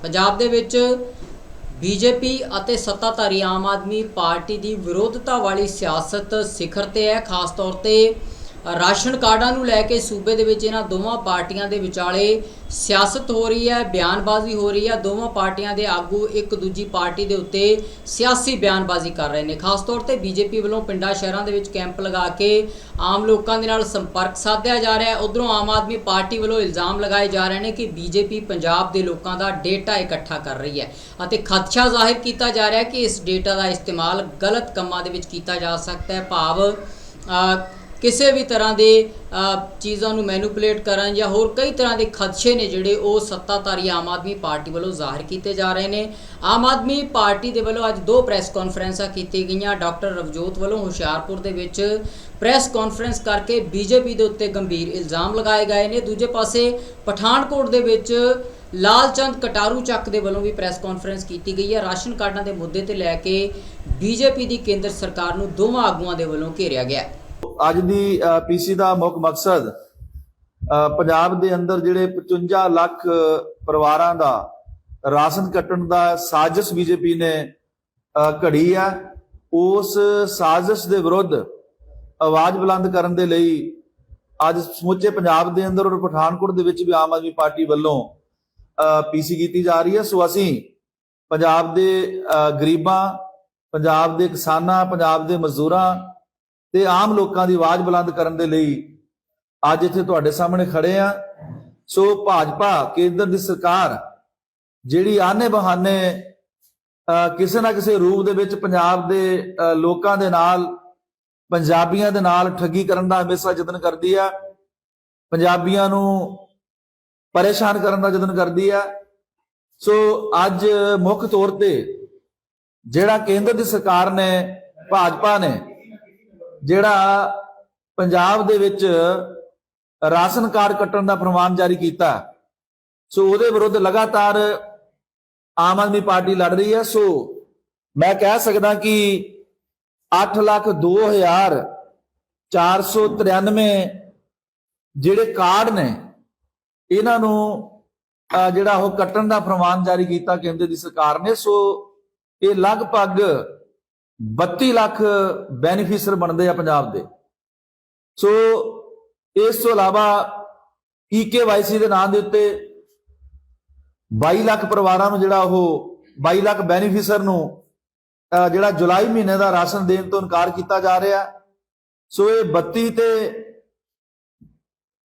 ਪੰਜਾਬ ਦੇ ਵਿੱਚ ਬੀਜੇਪੀ ਅਤੇ ਸੱਤਾਧਾਰੀ ਆਮ ਆਦਮੀ ਪਾਰਟੀ ਦੀ ਵਿਰੋਧਤਾ ਵਾਲੀ ਸਿਆਸਤ ਸਿਖਰ ਤੇ ਹੈ, ਖਾਸ ਤੌਰ ਤੇ ਰਾਸ਼ਨ ਕਾਰਡਾਂ ਨੂੰ ਲੈ ਕੇ ਸੂਬੇ ਦੇ ਵਿੱਚ ਇਹਨਾਂ ਦੋਵਾਂ ਪਾਰਟੀਆਂ ਦੇ ਵਿਚਾਲੇ ਸਿਆਸਤ ਹੋ ਰਹੀ ਹੈ, ਬਿਆਨਬਾਜ਼ੀ ਹੋ ਰਹੀ ਹੈ। ਦੋਵਾਂ ਪਾਰਟੀਆਂ ਦੇ ਆਗੂ ਇੱਕ ਦੂਜੀ ਪਾਰਟੀ ਦੇ ਉੱਤੇ ਸਿਆਸੀ ਬਿਆਨਬਾਜ਼ੀ ਕਰ ਰਹੇ ਨੇ। ਖਾਸ ਤੌਰ ਤੇ ਬੀਜੇਪੀ ਵੱਲੋਂ ਪਿੰਡਾਂ ਸ਼ਹਿਰਾਂ ਦੇ ਵਿੱਚ ਕੈਂਪ ਲਗਾ ਕੇ ਆਮ ਲੋਕਾਂ ਦੇ ਨਾਲ ਸੰਪਰਕ ਸਾਧਿਆ ਜਾ ਰਿਹਾ ਹੈ। ਉਧਰੋਂ ਆਮ ਆਦਮੀ ਪਾਰਟੀ ਵੱਲੋਂ ਇਲਜ਼ਾਮ ਲਗਾਏ ਜਾ ਰਹੇ ਨੇ ਕਿ ਬੀਜੇਪੀ ਪੰਜਾਬ ਦੇ ਲੋਕਾਂ ਦਾ ਡੇਟਾ ਇਕੱਠਾ ਕਰ ਰਹੀ ਹੈ ਅਤੇ ਖਦਸ਼ਾ ਜ਼ਾਹਿਰ ਕੀਤਾ ਜਾ ਰਿਹਾ ਹੈ ਕਿ ਇਸ ਡੇਟਾ ਦਾ ਇਸਤੇਮਾਲ ਗਲਤ ਕੰਮਾਂ ਦੇ ਵਿੱਚ ਕੀਤਾ ਜਾ ਸਕਦਾ ਹੈ। ਭਾਵ ਕਿਸੇ ਵੀ ਤਰ੍ਹਾਂ ਦੇ ਚੀਜ਼ਾਂ ਨੂੰ ਮੈਨੂਪੂਲੇਟ ਕਰਨ ਜਾਂ ਹੋਰ ਕਈ ਤਰ੍ਹਾਂ ਦੇ ਖਦਸ਼ੇ ਨੇ ਜਿਹੜੇ ਉਹ ਸੱਤਾਧਾਰੀ ਆਮ ਆਦਮੀ ਪਾਰਟੀ ਵੱਲੋਂ ਜ਼ਾਹਿਰ ਕੀਤੇ ਜਾ ਰਹੇ ਨੇ। ਆਮ ਆਦਮੀ ਪਾਰਟੀ ਦੇ ਵੱਲੋਂ ਅੱਜ ਦੋ ਪ੍ਰੈਸ ਕਾਨਫਰੰਸਾਂ ਕੀਤੀਆਂ ਗਈਆਂ। ਡਾਕਟਰ ਰਵਜੋਤ ਵੱਲੋਂ ਹੁਸ਼ਿਆਰਪੁਰ ਦੇ ਵਿੱਚ ਪ੍ਰੈਸ ਕਾਨਫਰੰਸ ਕਰਕੇ ਬੀਜੇਪੀ ਦੇ ਉੱਤੇ ਗੰਭੀਰ ਇਲਜ਼ਾਮ ਲਗਾਏ ਗਏ ਨੇ। ਦੂਜੇ ਪਾਸੇ ਪਠਾਨਕੋਟ ਦੇ ਵਿੱਚ ਲਾਲਚੰਦ ਕਟਾਰੂ ਚੱਕ ਦੇ ਵੱਲੋਂ ਵੀ ਪ੍ਰੈਸ ਕਾਨਫਰੰਸ ਕੀਤੀ ਗਈ ਹੈ। ਰਾਸ਼ਨ ਕਾਰਡਾਂ ਦੇ ਮੁੱਦੇ ਤੇ ਲੈ ਕੇ ਬੀਜੇਪੀ ਦੀ ਕੇਂਦਰ ਸਰਕਾਰ ਨੂੰ ਦੋਵਾਂ ਆਗੂਆਂ ਦੇ ਵੱਲੋਂ ਘੇਰਿਆ ਗਿਆ ਹੈ। ਅੱਜ ਦੀ ਪੀਸੀ ਦਾ ਮੁੱਖ ਮਕਸਦ ਪੰਜਾਬ ਦੇ ਅੰਦਰ ਜਿਹੜੇ 55 ਲੱਖ ਪਰਿਵਾਰਾਂ ਦਾ ਰਾਸ਼ਨ ਕੱਟਣ ਦਾ ਸਾਜ਼ਿਸ਼ ਬੀਜੇਪੀ ਨੇ ਘੜੀ ਆ, ਉਸ ਸਾਜ਼ਿਸ਼ ਦੇ ਵਿਰੁੱਧ ਆਵਾਜ਼ ਬੁਲੰਦ ਕਰਨ ਦੇ ਲਈ ਅੱਜ ਸਮੁੱਚੇ ਪੰਜਾਬ ਦੇ ਅੰਦਰ ਔਰ ਪਠਾਨਕੋਟ ਦੇ ਵਿੱਚ ਵੀ ਆਮ ਆਦਮੀ ਪਾਰਟੀ ਵੱਲੋਂ ਪੀਸੀ ਕੀਤੀ ਜਾ ਰਹੀ ਹੈ। ਸੋ ਅਸੀਂ ਪੰਜਾਬ ਦੇ ਗਰੀਬਾਂ, ਪੰਜਾਬ ਦੇ ਕਿਸਾਨਾਂ, ਪੰਜਾਬ ਦੇ ਮਜ਼ਦੂਰਾਂ ਤੇ ਆਮ ਲੋਕਾਂ ਦੀ ਆਵਾਜ਼ ਬੁਲੰਦ ਕਰਨ ਦੇ ਲਈ ਅੱਜ ਇੱਥੇ ਤੁਹਾਡੇ ਸਾਹਮਣੇ ਖੜੇ ਆ। ਸੋ ਭਾਜਪਾ ਕੇਂਦਰ ਦੀ ਸਰਕਾਰ ਜਿਹੜੀ ਆਨੇ ਬਹਾਨੇ ਕਿਸੇ ਨਾ ਕਿਸੇ ਰੂਪ ਦੇ ਵਿੱਚ ਪੰਜਾਬ ਦੇ ਲੋਕਾਂ ਦੇ ਨਾਲ, ਪੰਜਾਬੀਆਂ ਦੇ ਨਾਲ ਠੱਗੀ ਕਰਨ ਦਾ ਹਮੇਸ਼ਾ ਯਤਨ ਕਰਦੀ ਆ। ਪੰਜਾਬੀਆਂ ਨੂੰ ਪਰੇਸ਼ਾਨ ਕਰਨ ਦਾ ਯਤਨ ਕਰਦੀ ਆ। ਸੋ ਅੱਜ ਮੁੱਖ ਤੌਰ ਤੇ ਜਿਹੜਾ ਕੇਂਦਰ ਦੀ ਸਰਕਾਰ ਨੇ, ਭਾਜਪਾ ਨੇ ਜਿਹੜਾ ਪੰਜਾਬ ਦੇ ਵਿੱਚ ਰਾਸ਼ਨ ਕਾਰਡ ਕੱਟਣ ਦਾ ਫਰਮਾਨ ਜਾਰੀ ਕੀਤਾ। ਸੋ ਉਹਦੇ ਵਿਰੁੱਧ ਲਗਾਤਾਰ ਆਮ ਆਦਮੀ ਪਾਰਟੀ ਲੜ ਰਹੀ ਹੈ। ਸੋ ਮੈਂ ਕਹਿ ਸਕਦਾ ਕਿ 8 ਲੱਖ 2493 ਜਿਹੜੇ ਕਾਰਡ ਨੇ, ਇਹਨਾਂ ਨੂੰ ਜਿਹੜਾ ਉਹ ਕੱਟਣ ਦਾ ਫਰਮਾਨ ਜਾਰੀ ਕੀਤਾ ਕੇਂਦਰ ਦੀ ਸਰਕਾਰ ਨੇ। ਸੋ ਇਹ ਲਗਭਗ 32 ਲੱਖ ਬੈਨੀਫੀਸ਼ੀਅਰ ਬਣਦੇ ਆ ਪੰਜਾਬ ਦੇ। ਸੋ ਇਸ ਤੋਂ ਇਲਾਵਾ ਈਕੇਵਾਈਸੀ ਦੇ ਨਾਂ ਦੇ ਉੱਤੇ 22 ਲੱਖ ਪਰਿਵਾਰਾਂ ਨੂੰ ਜਿਹੜਾ ਉਹ 22 ਲੱਖ ਬੈਨੀਫੀਸ਼ੀਅਰ ਨੂੰ ਜਿਹੜਾ ਜੁਲਾਈ ਮਹੀਨੇ ਦਾ ਰਾਸ਼ਨ ਦੇਣ ਤੋਂ ਇਨਕਾਰ ਕੀਤਾ ਜਾ ਰਿਹਾ। ਸੋ ਇਹ 32 ਤੇ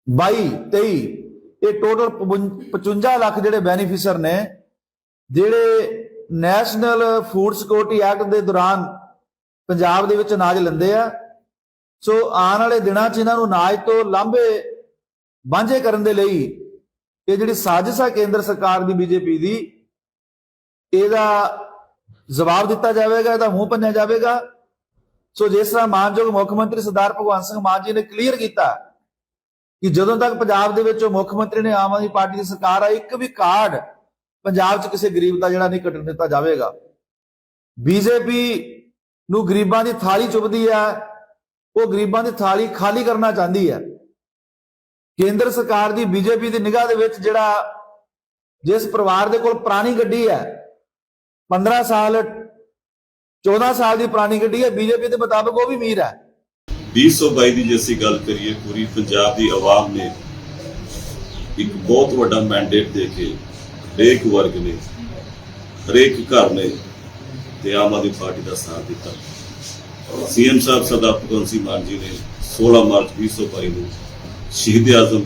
22 23 ਇਹ ਟੋਟਲ 55 ਲੱਖ ਜਿਹੜੇ ਬੈਨੀਫੀਸ਼ੀਅਰ ਨੇ, ਜਿਹੜੇ ਨੈਸ਼ਨਲ ਫੂਡ ਸਿਕਿਉਰਿਟੀ ਐਕਟ ਦੇ ਦੌਰਾਨ ਪੰਜਾਬ ਦੇ ਵਿੱਚ ਅਨਾਜ ਲੈਂਦੇ ਆ। ਸੋ ਆਉਣ ਵਾਲੇ ਦਿਨਾਂ 'ਚ ਇਹਨਾਂ ਨੂੰ ਅਨਾਜ ਤੋਂ ਲਾਂਭੇ ਵਾਂਝੇ ਕਰਨ ਦੇ ਲਈ ਇਹ ਜਿਹੜੀ ਸਾਜ਼ਿਸ਼ ਆ ਕੇਂਦਰ ਸਰਕਾਰ ਦੀ, ਬੀਜੇਪੀ ਦੀ, ਇਹਦਾ ਜਵਾਬ ਦਿੱਤਾ ਜਾਵੇਗਾ, ਇਹਦਾ ਮੂੰਹ ਭੰਨਿਆ ਜਾਵੇਗਾ। ਸੋ ਜਿਸ ਤਰ੍ਹਾਂ ਮਾਨਯੋਗ ਮੁੱਖ ਮੰਤਰੀ ਸਰਦਾਰ ਭਗਵੰਤ ਸਿੰਘ ਮਾਨ ਜੀ ਨੇ ਕਲੀਅਰ ਕੀਤਾ ਕਿ ਜਦੋਂ ਤੱਕ ਪੰਜਾਬ ਦੇ ਵਿੱਚ ਮੁੱਖ ਮੰਤਰੀ ਨੇ ਆਮ ਆਦਮੀ ਪਾਰਟੀ ਦੀ ਸਰਕਾਰ ਆ, ਇੱਕ ਵੀ ਕਾਰਡ ਪੰਜਾਬ 'ਚ ਕਿਸੇ ਗਰੀਬ ਦਾ ਜਿਹੜਾ ਨਹੀਂ ਕੱਟਣ ਦਿੱਤਾ ਜਾਵੇਗਾ। ਬੀਜੇਪੀ ਨੂੰ ਗਰੀਬਾਂ ਦੀ ਥਾਲੀ ਚੁੱਭਦੀ ਹੈ, ਉਹ ਗਰੀਬਾਂ ਦੀ ਥਾਲੀ ਖਾਲੀ ਕਰਨਾ ਚਾਹੁੰਦੀ ਹੈ। ਕੇਂਦਰ ਸਰਕਾਰ ਦੀ ਬੀਜੇਪੀ ਦੀ ਨਿਗਾਹ ਦੇ ਵਿੱਚ ਜਿਹੜਾ ਜਿਸ ਪਰਿਵਾਰ ਦੇ ਕੋਲ ਪੁਰਾਣੀ ਗੱਡੀ ਹੈ 15 ਸਾਲ 14 ਸਾਲ ਦੀ ਪੁਰਾਣੀ ਗੱਡੀ ਹੈ ਬੀਜੇਪੀ ਦੇ ਮੁਤਾਬਕ ਉਹ ਵੀ ਅਮੀਰ ਹੈ। 2022 ਦੀ ਜੇ ਅਸੀਂ ਗੱਲ ਕਰੀਏ, ਪੂਰੀ ਪੰਜਾਬ ਦੀ ਆਵਾਮ ਨੇ ਇੱਕ ਬਹੁਤ ਵੱਡਾ ਮੈਂਡੇਟ ਦੇ ਕੇ ਹਰੇਕ ਵਰਗ ਨੇ, ਹਰੇਕ ਘਰ ਨੇ ਤੇ ਆਮ ਆਦਮੀ ਪਾਰਟੀ ਦਾ ਸਾਥ ਦਿੱਤਾ। ਸੀਐਮ ਸਾਹਿਬ ਸਰਦਾਰ ਭਗਵੰਤ ਸਿੰਘ ਮਾਨ ਜੀ ਨੇ 16 ਮਾਰਚ 2022 ਨੂੰ ਸ਼ਹੀਦ ਆਜ਼ਮ,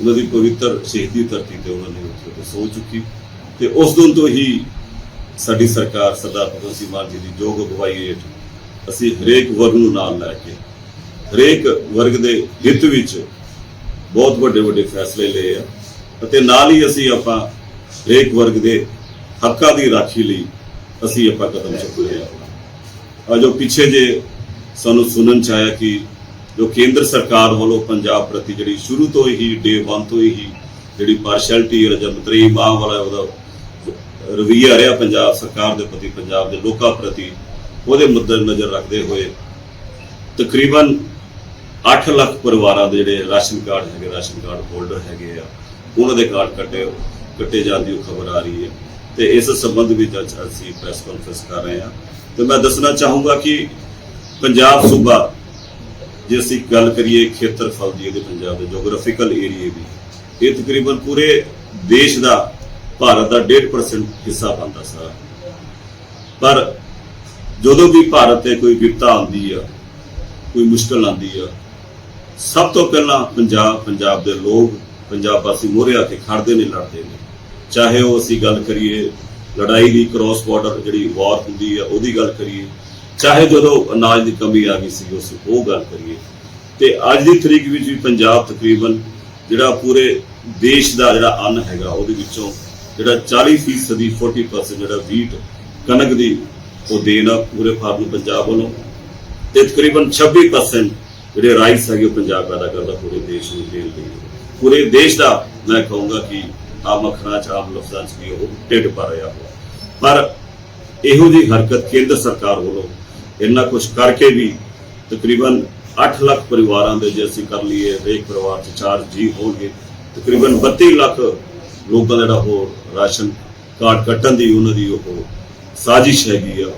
ਉਹਨਾਂ ਦੀ ਪਵਿੱਤਰ ਸ਼ਹੀਦੀ ਧਰਤੀ ਤੇ ਉਹਨਾਂ ਨੇ ਉੱਥੇ ਸੋ ਚੁੱਕੀ ਤੇ ਉਸ ਦਿਨ ਤੋਂ ਹੀ ਸਾਡੀ ਸਰਕਾਰ ਸਰਦਾਰ ਭਗਵੰਤ ਸਿੰਘ ਮਾਨ ਜੀ ਦੀ ਯੋਗ ਅਗਵਾਈ ਹੇਠ ਅਸੀਂ ਹਰੇਕ ਵਰਗ ਨੂੰ ਨਾਲ ਲੈ ਕੇ, ਹਰੇਕ ਵਰਗ ਦੇ ਹਿੱਤ ਵਿੱਚ ਬਹੁਤ ਵੱਡੇ ਵੱਡੇ ਫੈਸਲੇ ਲਏ ਆ ਅਤੇ ਨਾਲ ਹੀ ਅਸੀਂ ਆਪਾਂ ਹਰੇਕ ਵਰਗ ਦੇ ਹੱਕਾਂ ਦੀ ਰਾਖੀ ਲਈ ਅਸੀਂ ਆਪਾਂ ਕਦਮ ਚੁੱਕ ਆ ਆ ਜੋ ਪਿੱਛੇ ਜੇ ਸਾਨੂੰ ਸੁਣਨ ਚ ਆਇਆ ਕਿ ਜੋ ਕੇਂਦਰ ਸਰਕਾਰ ਵੱਲੋਂ ਪੰਜਾਬ ਪ੍ਰਤੀ ਜਿਹੜੀ ਸ਼ੁਰੂ ਤੋਂ ਹੀ ਡੇ 1 ਤੋਂ ਹੀ ਜਿਹੜੀ ਪਾਰਸ਼ੈਲਿਟੀ ਰਜਮਤਰੀ ਮਾਂ ਵਾਲਾ ਉਹਦਾ ਰਵਈਆ ਰਿਹਾ ਪੰਜਾਬ ਸਰਕਾਰ ਦੇ ਪ੍ਰਤੀ, ਪੰਜਾਬ ਦੇ ਲੋਕਾਂ ਪ੍ਰਤੀ, ਉਹਦੇ ਮੁੱਦੇ ਨਜ਼ਰ ਰੱਖਦੇ ਹੋਏ ਤਕਰੀਬਨ 8 ਲੱਖ ਪਰਿਵਾਰਾਂ ਦੇ ਜਿਹੜੇ ਰਾਸ਼ਨ ਕਾਰਡ ਹੈਗੇ, ਰਾਸ਼ਨ ਕਾਰਡ ਹੋਲਡਰ ਹੈਗੇ ਆ, ਉਹਨਾਂ ਦੇ ਕਾਰਡ ਕੱਟੇ ਕੱਟੇ ਜਾਣ ਦੀ ਖਬਰ ਆ ਰਹੀ ਹੈ। ਤੇ ਇਸ ਸੰਬੰਧ ਵਿੱਚ ਅੱਜ ਅਸੀਂ ਪ੍ਰੈਸ ਕਾਨਫਰੰਸ ਕਰ ਰਹੇ ਹਾਂ। ਤੇ ਮੈਂ ਦੱਸਣਾ ਚਾਹੂੰਗਾ ਕਿ ਪੰਜਾਬ ਸੂਬਾ, ਜੇ ਅਸੀਂ ਗੱਲ ਕਰੀਏ ਖੇਤਰਫਲ ਦੀ, ਇਹਦੇ ਪੰਜਾਬ ਦੇ ਜੀਓਗ੍ਰਾਫੀਕਲ ਏਰੀਏ ਦੀ, ਇਹ ਤਕਰੀਬਨ ਪੂਰੇ ਦੇਸ਼ ਦਾ, ਭਾਰਤ ਦਾ 1.5% ਹਿੱਸਾ ਬਣਦਾ ਸਾਰਾ। ਪਰ ਜਦੋਂ ਵੀ ਭਾਰਤ ਤੇ ਕੋਈ ਵਿਪਤਾ ਆਉਂਦੀ ਆ, ਕੋਈ ਮੁਸ਼ਕਲ ਆਉਂਦੀ ਆ, ਸਭ ਤੋਂ ਪਹਿਲਾਂ ਪੰਜਾਬ ਪੰਜਾਬ ਦੇ ਲੋਕ, ਪੰਜਾਬ ਵਾਸੀ ਮੋਹਰੇ ਆ ਕੇ ਖੜਦੇ ਨੇ, ਲੜਦੇ ਨੇ। ਚਾਹੇ ਉਹ ਅਸੀਂ ਗੱਲ ਕਰੀਏ ਲੜਾਈ ਦੀ ਕ੍ਰਾਸ ਬਾਰਡਰ ਜਿਹੜੀ ਵਾਰ ਹੁੰਦੀ ਹੈ ਉਹਦੀ ਗੱਲ ਕਰੀਏ, ਚਾਹੇ ਜਦੋਂ ਅਨਾਜ ਦੀ ਕਮੀ ਆ ਗਈ ਸੀ, ਉਸ ਉਹ ਗੱਲ ਕਰੀਏ। ਤੇ ਅੱਜ ਦੀ ਤਰੀਕ ਵਿੱਚ ਵੀ ਪੰਜਾਬ ਤਕਰੀਬਨ ਜਿਹੜਾ ਪੂਰੇ ਦੇਸ਼ ਦਾ ਜਿਹੜਾ ਅੰਨ ਹੈਗਾ, ਉਹਦੇ ਵਿੱਚੋਂ ਜਿਹੜਾ 40% ਦੀ 40% ਜਿਹੜਾ ਵੀਟ ਕਣਕ ਦੀ ਉਹ ਦੇਣ ਆ ਪੂਰੇ ਭਾਰਤ ਨੂੰ, ਪੰਜਾਬ ਵੱਲੋਂ। ਤੇ ਤਕਰੀਬਨ 26% ਜਿਹੜੇ ਰਾਈਸ ਹੈਗੇ, ਉਹ ਪੰਜਾਬ ਪੈਦਾ ਕਰਦਾ, ਪੂਰੇ ਦੇਸ਼ ਨੂੰ ਦੇਣ ਲਈ। ਪੂਰੇ ਦੇਸ਼ ਦਾ ਮੈਂ ਕਹੂੰਗਾ ਕਿ ਆਮ ਅੱਖਰਾਂ ਚ ਆਮ ਲਫ਼ਜ਼ਾਂ ਚ ਵੀ ਉਹ ਢਿੱਡ ਭਰ ਰਿਹਾ ਹੋ ਪਰ ਇਹੋ ਜਿਹੀ ਹਰਕਤ ਕੇਂਦਰ ਸਰਕਾਰ ਵੱਲੋਂ ਇੰਨਾ ਕੁਝ ਕਰਕੇ ਵੀ ਤਕਰੀਬਨ 8 ਲੱਖ ਪਰਿਵਾਰਾਂ ਦੇ ਜੇ ਅਸੀਂ ਕਰ ਲਈਏ, ਹਰੇਕ ਪਰਿਵਾਰ 'ਚ 4 ਜੀ ਹੋਣਗੇ, ਤਕਰੀਬਨ 32 ਲੱਖ ਲੋਕਾਂ ਦਾ ਜਿਹੜਾ ਉਹ ਰਾਸ਼ਨ ਕਾਰਡ ਕੱਟਣ ਦੀ ਉਹਨਾਂ ਦੀ ਉਹ ਸਾਜ਼ਿਸ਼ ਹੈਗੀ ਆ।